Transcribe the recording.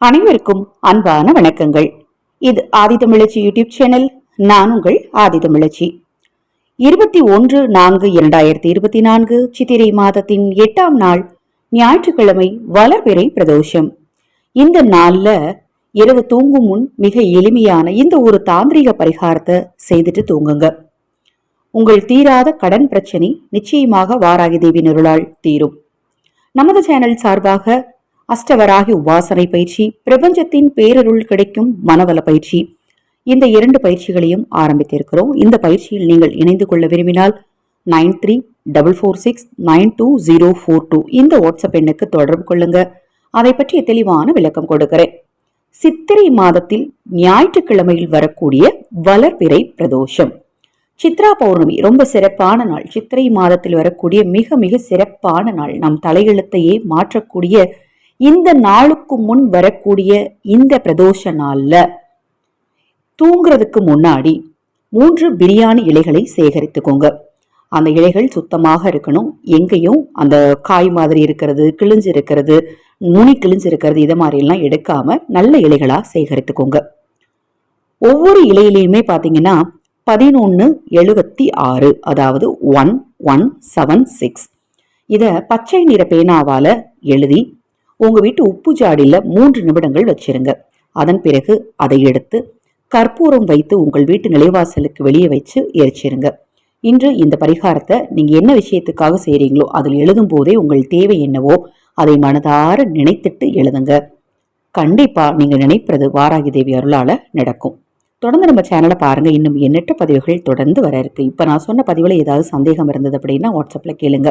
அனைவருக்கும் அன்பான வணக்கங்கள். இது ஆதிதமிழச்சி யூடியூப் சேனல் நான் உங்கள் ஆதிதமிழச்சி இருபத்தி ஒன்று நான்கு இரண்டாயிரத்தி இருபத்தி நான்கு சித்திரை மாதத்தின் எட்டாம் நாள் ஞாயிற்றுக்கிழமை வளர்பிறை பிரதோஷம். இந்த நாள்ல இரவு தூங்கும் முன் மிக எளிமையான இந்த ஒரு தாந்திரிக பரிகாரத்தை செய்துட்டு தூங்குங்க. உங்கள் தீராத கடன் பிரச்சனை நிச்சயமாக வாராகி தேவி நிருளால் தீரும். நமது சேனல் சார்பாக அஷ்டவராகி உபாசனை பயிற்சி பிரபஞ்சத்தின் பேரருள் கிடைக்கும் மனவள பயிற்சி. இந்த இரண்டு பயிற்சிகளையும் ஆரம்பித்திருக்கிறோம். இந்த பயிற்சியில் நீங்கள் இணைந்து கொள்ள விரும்பினால் nine three double four six nine two zero four two இந்த வாட்ஸ்அப் எண்ணுக்கு தொடர்பு கொள்ளுங்க. அதை பற்றிய தெளிவான விளக்கம் கொடுக்கிறேன். சித்திரை மாதத்தில் ஞாயிற்றுக்கிழமையில் வரக்கூடிய வளர்பிறை பிரதோஷம். சித்ரா பௌர்ணமி ரொம்ப சிறப்பான நாள். சித்திரை மாதத்தில் வரக்கூடிய மிக மிக சிறப்பான நாள். நம் தலையெழுத்தையே மாற்றக்கூடிய இந்த நாளுக்கு முன் வரக்கூடிய இந்த பிரதோஷ நாள்ல தூங்குறதுக்கு முன்னாடி மூன்று பிரியாணி இலைகளை சேகரித்துக்கோங்க. அந்த இலைகள் சுத்தமாக இருக்கணும். எங்கேயும் அந்த காய் மாதிரி இருக்கிறது கிழிஞ்சு இருக்கிறது நுனி கிழிஞ்சு இருக்கிறது இதை மாதிரிலாம் எடுக்காம நல்ல இலைகளா சேகரித்துக்கோங்க. ஒவ்வொரு இலையிலையுமே பார்த்தீங்கன்னா பதினொன்று எழுபத்தி ஆறு அதாவது ஒன் ஒன் செவன் சிக்ஸ் இதை பச்சை நிற பேனாவால் எழுதி உங்கள் வீட்டு உப்பு ஜாடியில் மூன்று நிமிடங்கள் வச்சிருங்க. அதன் பிறகு அதை எடுத்து கற்பூரம் வைத்து உங்கள் வீட்டு நிலைவாசலுக்கு வெளியே வச்சு எரிச்சிருங்க. இன்று இந்த பரிகாரத்தை நீங்கள் என்ன விஷயத்துக்காக செய்கிறீங்களோ அதில் எழுதும் போதே உங்கள் தேவை என்னவோ அதை மனதார நினைத்துட்டு எழுதுங்க. கண்டிப்பா நீங்க நினைப்பது வாராகி தேவி அருளால நடக்கும். தொடர்ந்து நம்ம சேனலை பாருங்க. இன்னும் எண்ணற்ற பதிவுகள் தொடர்ந்து வர இருக்கு. இப்ப நான் சொன்ன பதிவுல ஏதாவது சந்தேகம் இருந்தது அப்படின்னா வாட்ஸ்அப்ல கேளுங்க.